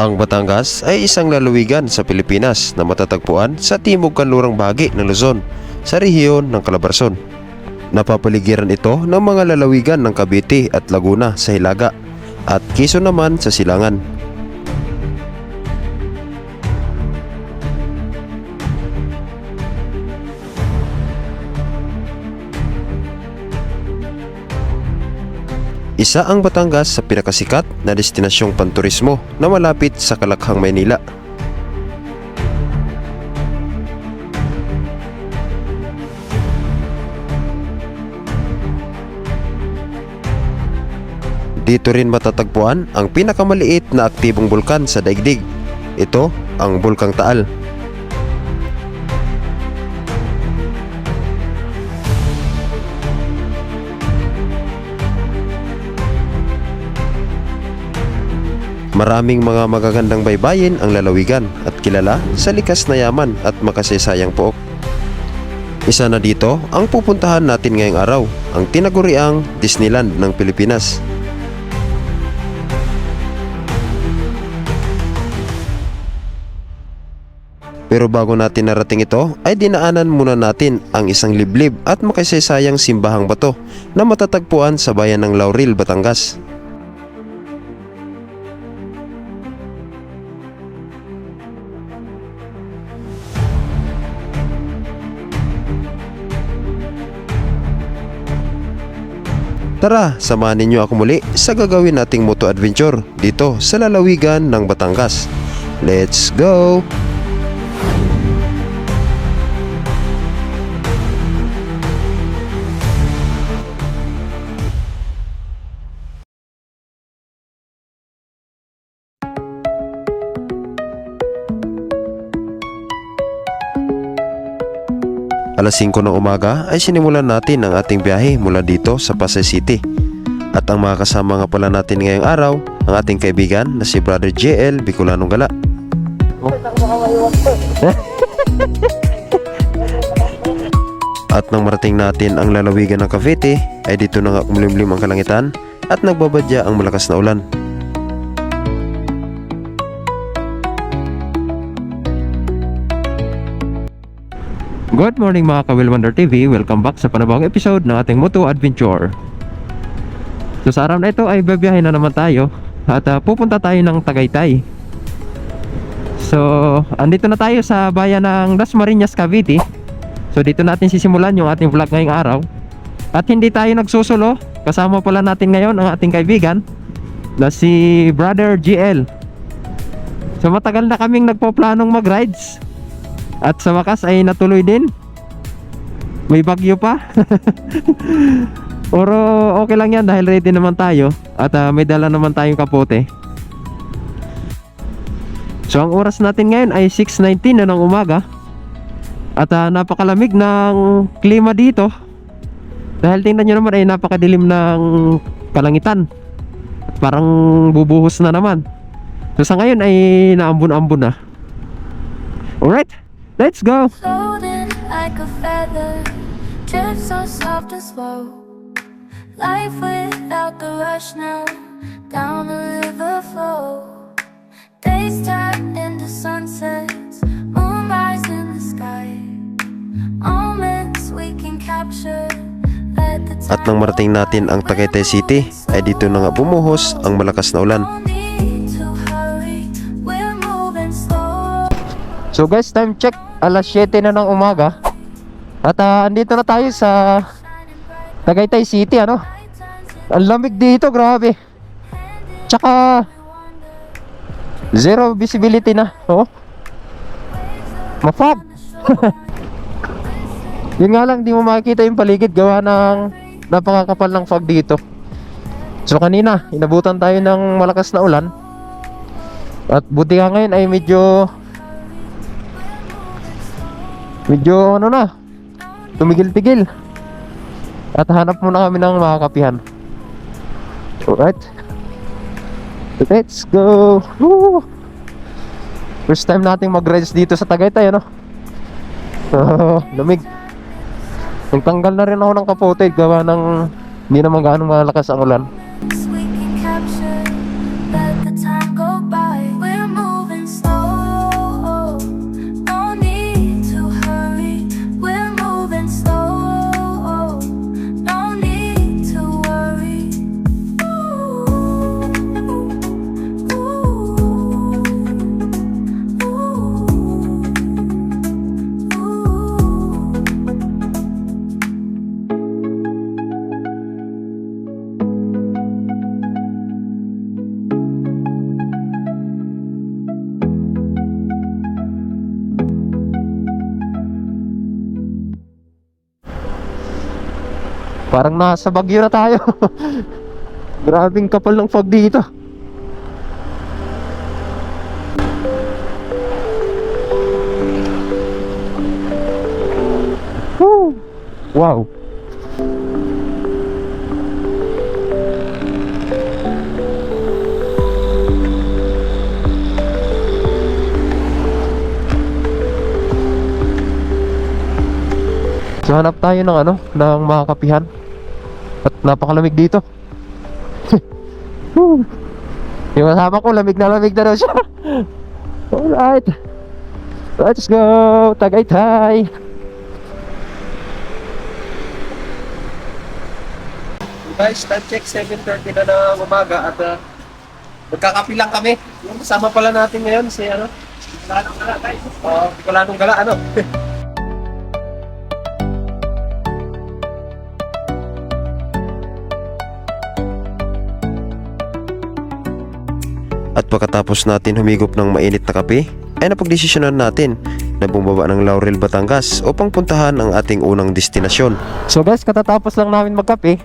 Ang Batangas ay isang lalawigan sa Pilipinas na matatagpuan sa timog kanlurang bahagi ng Luzon, sa rehiyon ng Calabarzon. Napapaligiran ito ng mga lalawigan ng Cavite at Laguna sa Hilaga at Quezon naman sa Silangan. Isa ang Batangas sa pinakasikat na destinasyong panturismo na malapit sa Kalakhang, Maynila. Dito rin matatagpuan ang pinakamaliit na aktibong bulkan sa daigdig. Ito ang Bulkang Taal. Maraming mga magagandang baybayin ang lalawigan at kilala sa likas na yaman at makasaysayang pook. Isa na dito ang pupuntahan natin ngayong araw, ang tinaguriang Disneyland ng Pilipinas. Pero bago natin narating ito, ay dinaanan muna natin ang isang liblib at makasaysayang simbahang bato na matatagpuan sa bayan ng Laurel, Batangas. Tara, samahan ninyo ako muli sa gagawin nating moto adventure dito sa lalawigan ng Batangas. Let's go! Alas 5 ng umaga ay sinimulan natin ang ating biyahe mula dito sa Pasay City. At ang mga kasama nga pala natin ngayong araw, ang ating kaibigan na si Brother JL Bicolanong Gala. At nang marating natin ang lalawigan ng Cavite, ay dito na nga kumlimlim ang kalangitan at nagbabadya ang malakas na ulan. Good morning mga ka Wonder TV. Welcome back sa panibagong episode ng ating Moto Adventure. So sa araw na ito ay babiyahe na naman tayo at ah, pupunta tayo ng Tagaytay. So andito na tayo sa bayan ng Las Marinas, Cavite. So dito natin sisimulan yung ating vlog ngayong araw. At hindi tayo nagsusulo. Kasama pala natin ngayon ang ating kaibigan na si Brother GL. So matagal na kaming nagpo-planong mag-rides. At sa wakas ay natuloy din. May bagyo pa. Pero okay lang yan dahil ready naman tayo. At ah, may dala naman tayong kapote. So ang oras natin ngayon ay 6.19 na ng umaga. At ah, napakalamig ng klima dito. Dahil tingnan nyo naman ay napakadilim ng kalangitan. Parang bubuhos na naman. So sa ngayon ay naambun-ambun na. Alright, let's go! Floating like a feather, drift so soft and slow. Life without the rush now, down the river flow. Days turn into sunsets, moonrise in the sky. Moments we can capture. At nang marating natin ang Tagaytay City, ay dito na nga bumuhos ang malakas na ulan. So guys, time check. Alas 7 na ng umaga. At ah, andito na tayo sa Tagaytay City, ano? Ang lamig dito, grabe. Tsaka zero visibility na. Oh. Mafog. Yun nga lang, di mo makikita yung paligid gawa ng napakakapal ng fog dito. So kanina, inabutan tayo ng malakas na ulan. At buti nga ngayon ay medyo medyo ano na tumigil-tigil. At hanap muna kami ng makakapihan alright. Let's go. Woo! first time nating mag-rides dito sa Tagaytay ano? Oh, lamig. Nagtanggal na rin ako ng kapote gawa ng hindi naman gaano malakas ang ulan Parang nasa Bagyo na tayo. Grabing kapal ng fog dito. Woo! Wow. So hanap tayo ng ano, ng mga kapihan. At napakalamig dito. Yung kasama ko, lamig na lamig na daw siya. Alright. Let's go! Tagaytay! Guys, time check 7.30 na ng umaga at uh, magkakapi lang kami. Yung kasama pala natin ngayon si ano? Kulanong Gala, guys. Oo, Kulanong Gala, ano? pagkatapos natin humigop ng mainit na kape, ay napagdesisyonan natin na bumaba ng Laurel, Batangas upang puntahan ang ating unang destinasyon. So guys, katatapos lang namin magkape.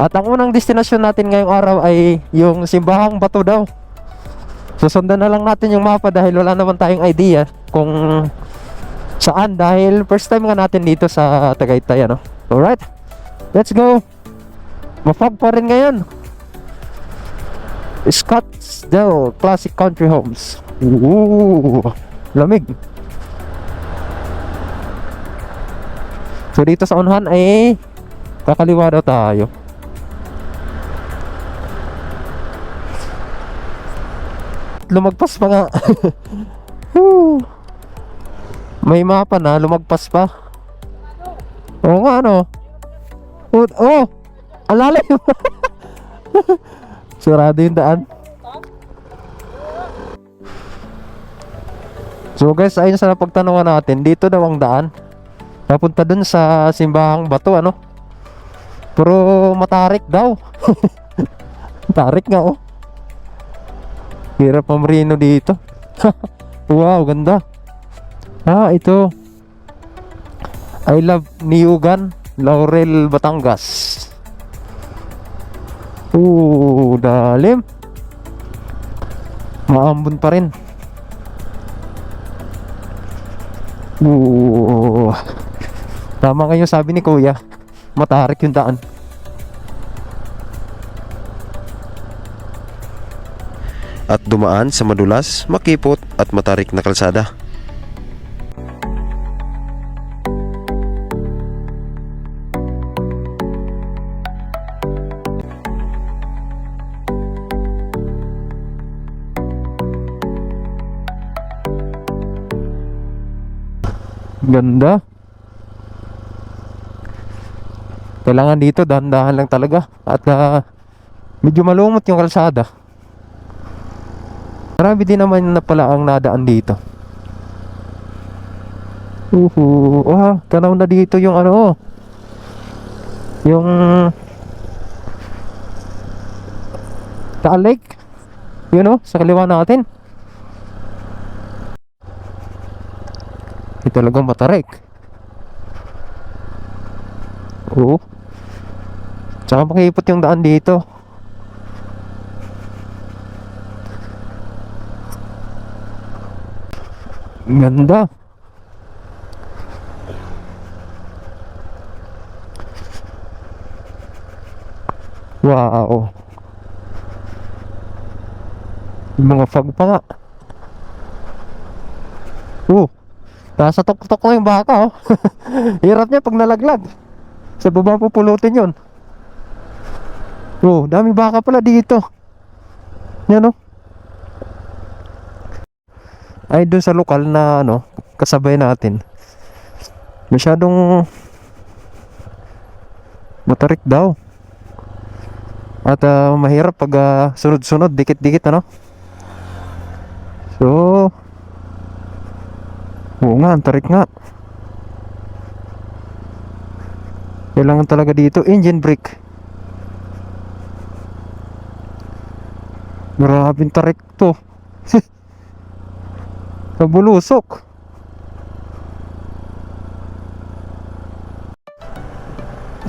At ang unang destinasyon natin ngayong araw ay yung Simbahang Bato daw. Susundan na lang natin yung mapa dahil wala naman tayong idea kung saan dahil first time nga natin dito sa Tagaytay ano. Alright, let's go! Mafog pa rin ngayon. Scottsdale Classic Country Homes. Ooh, lamig. So dito sa unahan ay kakaliwa daw tayo. Lumagpas pa nga. May mapa na, lumagpas pa. Oo nga ano. Oh, oh ang lalim. Sarado yung daan. So guys, ayun sa napagtanungan natin, dito daw ang daan. Napunta dun sa simbahang bato, ano? Pero matarik daw. Tarik nga, oh. Hirap pamarino dito. wow, ganda. Ah, ito. I love Niugan, Laurel, Batangas. Ooh, dalim. Maambon pa rin. Ooh. Tama yung sabi ni Kuya. Matarik yung daan. at dumaan sa madulas, makipot at matarik na kalsada. Ganda. Kailangan dito dahan-dahan lang talaga at ah, medyo malumot yung kalsada. Marami din naman na pala ang nadaan dito. Uhu, ah, tanaw na dito yung ano. Yung Taal Lake. Yun oh, sa kaliwa natin. Ito talagang matarik. Oo. Tsaka makipot yung daan dito. Ganda. Wow. Yung mga fog pa nga. Oh. Nasa tok-tok na yung baka oh. Hirap niya pag nalaglag. Sa baba pupulutin yun. Oh, dami baka pala dito. Yan oh. Ay doon sa lokal na ano, kasabay natin. Masyadong matarik daw. At ah, mahirap pag ah, sunod-sunod, dikit-dikit ano. So, Oo nga, tarik nga. Kailangan talaga dito, engine brake. Marabing tarik to. Nabulusok.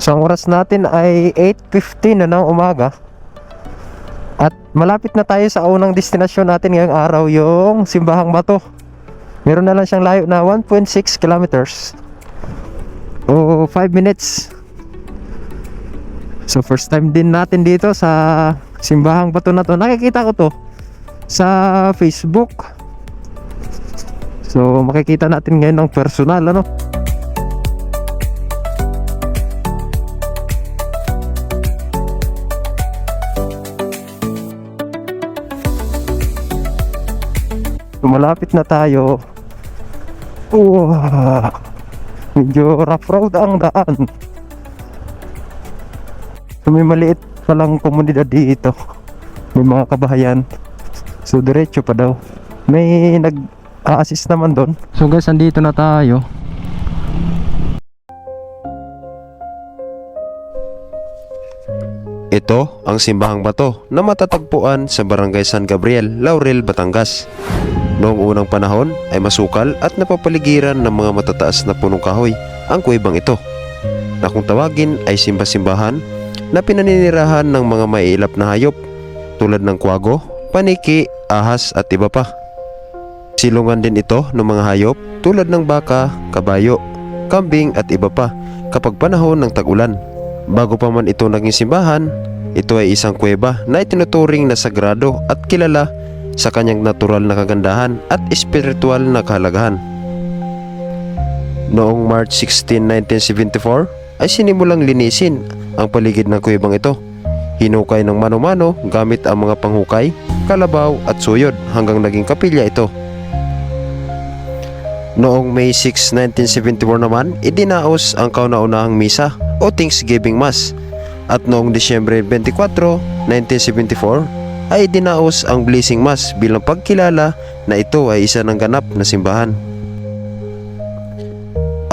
So ang oras natin ay 8.15 na ng umaga. At malapit na tayo sa unang destinasyon natin ngayong araw, yung Simbahang Bato. Meron na lang siyang layo na 1.6 kilometers. O 5 minutes. So first time din natin dito sa Simbahang Bato na to. Nakikita ko to sa Facebook. So makikita natin ngayon ng personal ano. Malapit na tayo. Wow. Medyo rough road ang daan. So, may maliit palang komunidad dito. May mga kabahayan. So diretso pa daw. May nag-a-assist naman doon. So guys, andito na tayo. Ito ang simbahang bato na matatagpuan sa Barangay San Gabriel, Laurel, Batangas. Noong unang panahon ay masukal at napapaligiran ng mga matataas na punong kahoy ang kuwebang ito na kung tawagin ay simba-simbahan na pinaninirahan ng mga maiilap na hayop tulad ng kwago, paniki, ahas at iba pa. Silungan din ito ng mga hayop tulad ng baka, kabayo, kambing at iba pa kapag panahon ng tag-ulan. Bago pa man ito naging simbahan, ito ay isang kuweba na itinuturing na sagrado at kilala sa kanyang natural na kagandahan at espiritual na kahalagahan. Noong March 16, 1974 ay sinimulang linisin ang paligid ng kuwebang ito. Hinukay ng mano-mano gamit ang mga panghukay, kalabaw at suyod hanggang naging kapilya ito. Noong May 6, 1974 naman, idinaos ang kauna-unahang misa o Thanksgiving Mass. At noong Disyembre 24, 1974, ay idinaos ang Blessing Mass bilang pagkilala na ito ay isa ng ganap na simbahan.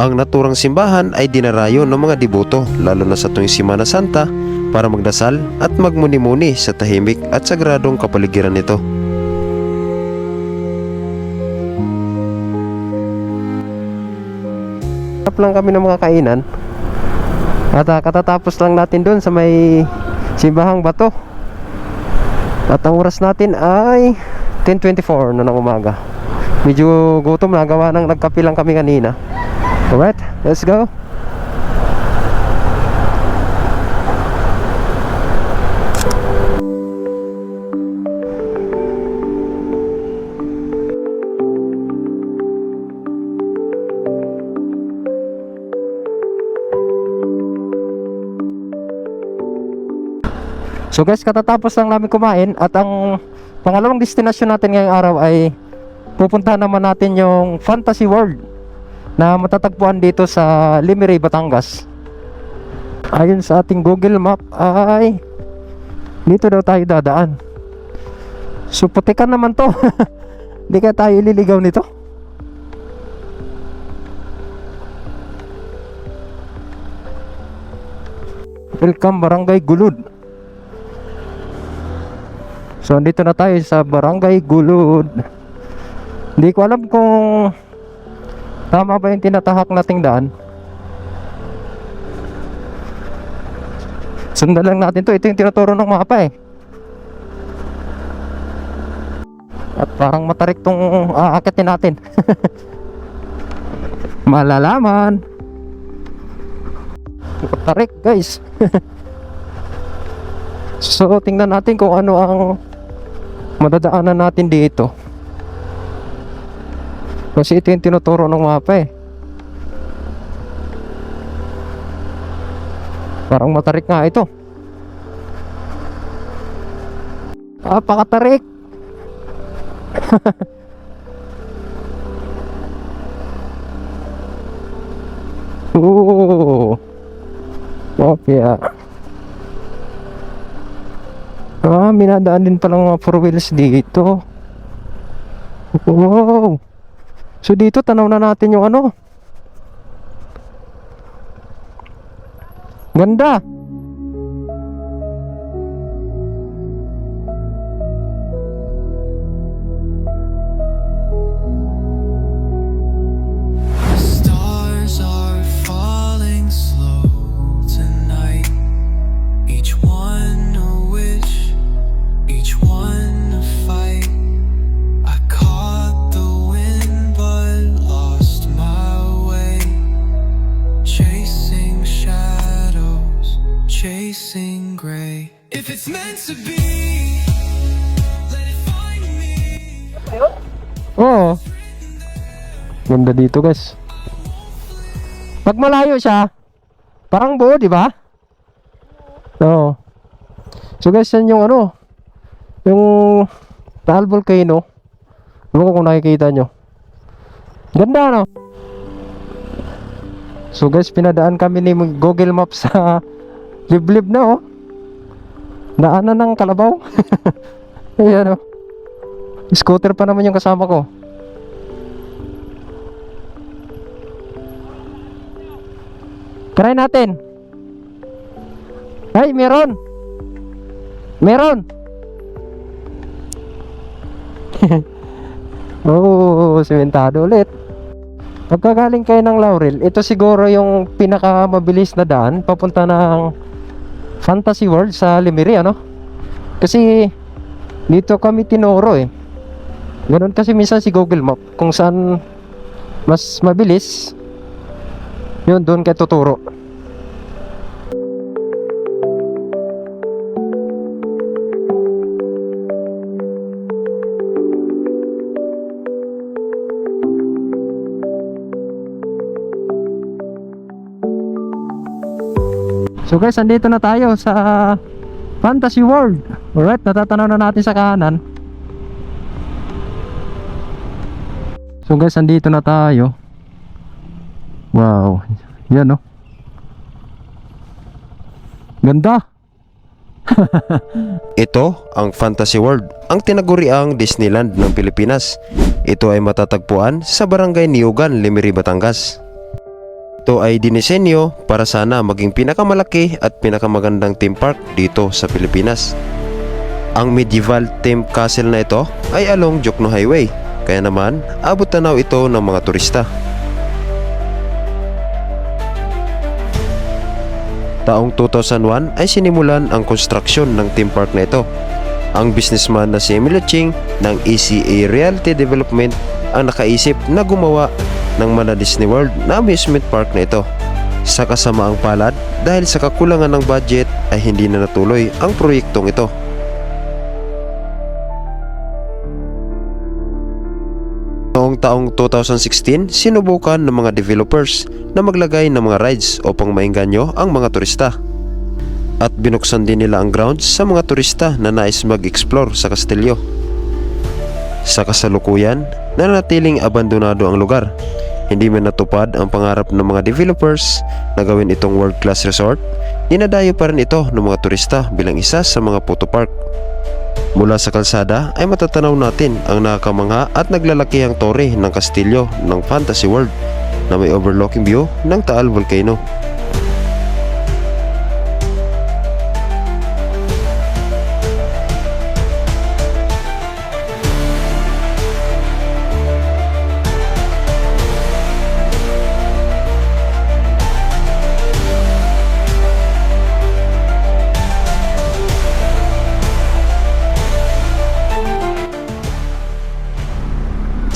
Ang naturang simbahan ay dinarayo ng mga deboto lalo na sa tuwing Simana Santa para magdasal at magmuni-muni sa tahimik at sagradong kapaligiran nito. Tap lang kami ng mga kainan. At ah, katatapos lang natin doon sa may simbahang bato. At ang oras natin ay 10.24 na ng umaga. Medyo gutom na gawa ng nagkape lang kami kanina. Alright, let's go. So guys, katatapos lang namin kumain at ang pangalawang destinasyon natin ngayong araw ay pupuntahan naman natin yung Fantasy World na matatagpuan dito sa Limeray, Batangas. Ayon sa ating Google Map ay dito daw tayo dadaan. So putikan naman to. Hindi ka tayo ililigaw nito. Welcome Barangay Gulud. So andito na tayo sa Barangay Gulod. Hindi ko alam kung tama ba yung tinatahak nating daan. Sundan lang natin to. Ito yung tinuturo ng mapa eh. At parang matarik tong aakitin natin. Malalaman. Matarik guys. so tingnan natin kung ano ang madadaanan natin dito. Kasi ito yung tinuturo ng mapa eh. Parang matarik nga ito. Ah pakatarik Oo. Okay ah. Ah, minadaan din pala mga four wheels dito. Wow. So dito tanaw na natin yung ano. Ganda. Stars Oo. Ganda dito guys. Pag malayo siya, parang buo, di ba? Oo. So guys, yan yung ano, yung Taal Volcano. Ewan ko kung nakikita nyo. Ganda, no? So guys, pinadaan kami ni Google Maps sa liblib na, oh. Daanan ng kalabaw. Ayan, oh. Scooter pa naman yung kasama ko. Try natin. Ay, meron. Meron. Oo, oh, sementado ulit. Pagkagaling kayo ng Laurel, ito siguro yung pinakamabilis na daan papunta ng Fantasy World sa Limiri, ano? Kasi dito kami tinuro eh. Ganun kasi minsan si Google Map kung saan mas mabilis yun doon kay tuturo. Guys, andito na tayo sa Fantasy World. Alright, natatanaw na natin sa kanan. So guys, andito na tayo. Wow. Yan oh. Ganda. Ito ang Fantasy World, ang tinaguriang Disneyland ng Pilipinas. Ito ay matatagpuan sa Barangay Niugan, Limiri, Batangas. Ito ay dinisenyo para sana maging pinakamalaki at pinakamagandang theme park dito sa Pilipinas. Ang medieval theme castle na ito ay along Jokno Highway, kaya naman abot tanaw ito ng mga turista. Taong 2001 ay sinimulan ang konstruksyon ng theme park na ito. Ang businessman na si Emilio Ching ng ECA Realty Development ang nakaisip na gumawa ng Mana Disney World na amusement park na ito. Sa kasamaang palad, dahil sa kakulangan ng budget ay hindi na natuloy ang proyektong ito. Noong taong 2016, sinubukan ng mga developers na maglagay ng mga rides upang maingganyo ang mga turista. At binuksan din nila ang grounds sa mga turista na nais mag-explore sa kastilyo. Sa kasalukuyan, nanatiling abandonado ang lugar. Hindi man natupad ang pangarap ng mga developers na gawin itong world-class resort, dinadayo pa rin ito ng mga turista bilang isa sa mga photo park. Mula sa kalsada ay matatanaw natin ang nakakamangha at naglalakihang tore ng kastilyo ng Fantasy World na may overlooking view ng Taal Volcano.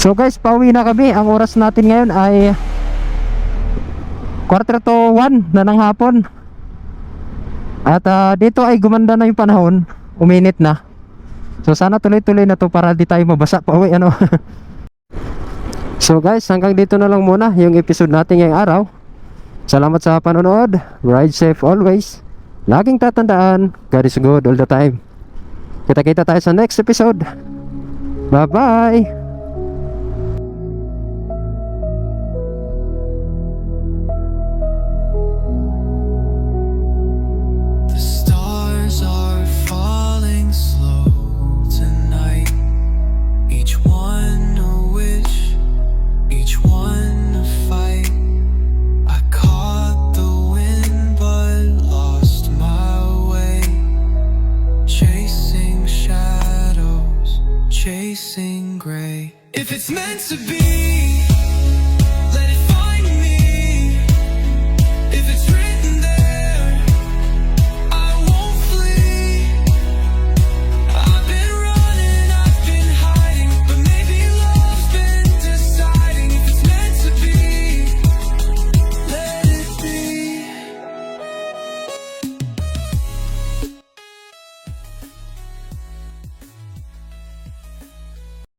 So guys, pauwi na kami. Ang oras natin ngayon ay quarter to 1 na ng hapon. At ah, dito ay gumanda na yung panahon. Uminit na. So sana tuloy-tuloy na to para di tayo mabasa pauwi ano. so guys, hanggang dito na lang muna yung episode natin ngayong araw. Salamat sa panonood. Ride safe always. Laging tatandaan, God is good all the time. Kita-kita tayo sa next episode. Bye-bye! If it's meant to be.